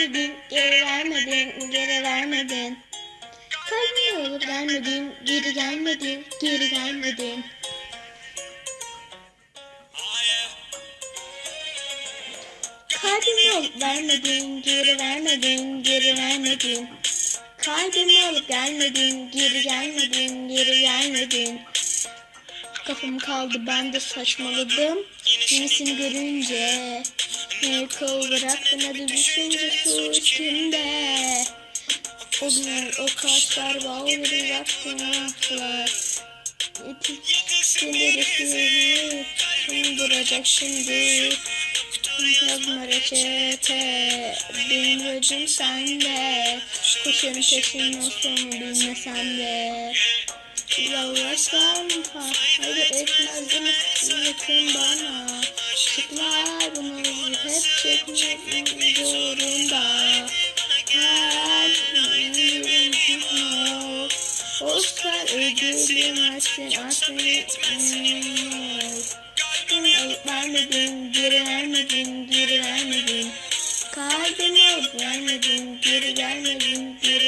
vermedin, geri vermedin, geri vermedin. Kalbime olur vermedin, geri gelmedin, geri gelmedin. Kalbimi alıp vermedin, geri vermedin, geri vermedin. Kalbimi alıp gelmedin, geri gelmedin, geri gelmedin. Kafam kaldı ben de saçmaladım. Yenisini görünce. Bıraktın hadi düşünce suç kimde? O gün o kaşlar bağları baktın ahlar. Yetişkinleri sihir. Kim duracak şimdi? Yazma reçete Benim racım sende Koşarım peşin olsun bilmesem de Yalvarsam hayır etmezdim yakın bana Çıklar hep çekmek zorunda Oscar ödülüm açsın açsın alıp vermedin, geri vermedin, geri vermedin. Kalbimi alıp vermedin, geri gelmedin, geri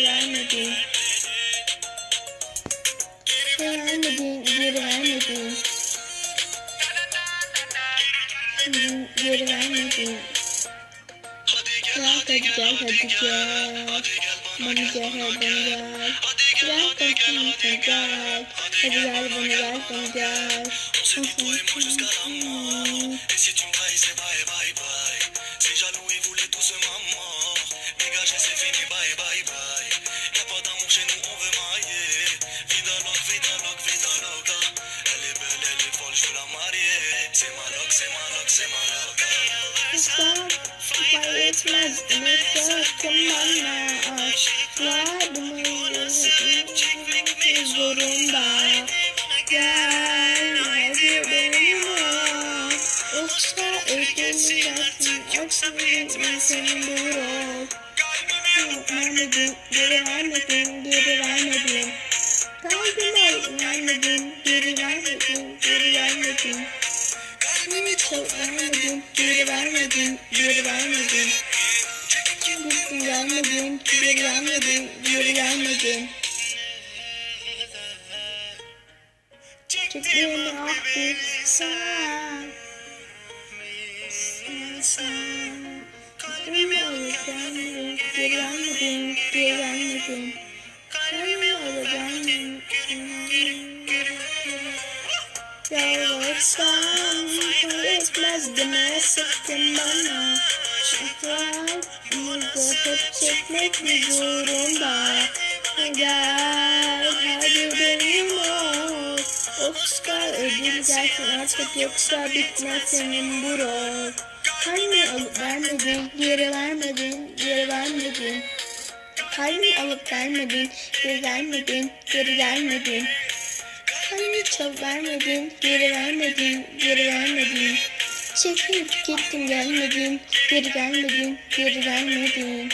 Geri vermedin. Bırak hadi gel, hadi gel. Bana gel, hadi gel. Bırak hadi gel. Hadi gel, bana gel, bana gel. bohémos jusqu'à Stop, etmez demek sakın bana Kalbimi zorunda Gel hadi benim ol Yoksa ödülürsün Aksın senin bu rol Vermedin, geri vermedin, geri vermedin Kalbime vermedin, geri vermedin, geri vermedin Kalbimi çok vermedin, vermedin, geri vermedin. Gittin gelmedin, geri gelmedin, geri gelmedin. Çektiğini ah bir sen Sen sen alıp gelmedin, geri gelmedin, geri gelmedin. Kalbimi alıp gelmedin, Yalvarsam etmez deme sakın bana. Kalbimizde hep çekmek bir zorunda Gel hadi benim ol. Oscar ödül gelsin artık yoksa bitmez senin bu rol. Kalbimi alıp vermedin, geri vermedin, geri vermedin. Kalbimi alıp vermedin, geri gelmedin, geri Kalbimi çok vermedin, geri vermedin, geri vermedin Çekip gittin gelmedin, geri gelmedin, geri gelmedin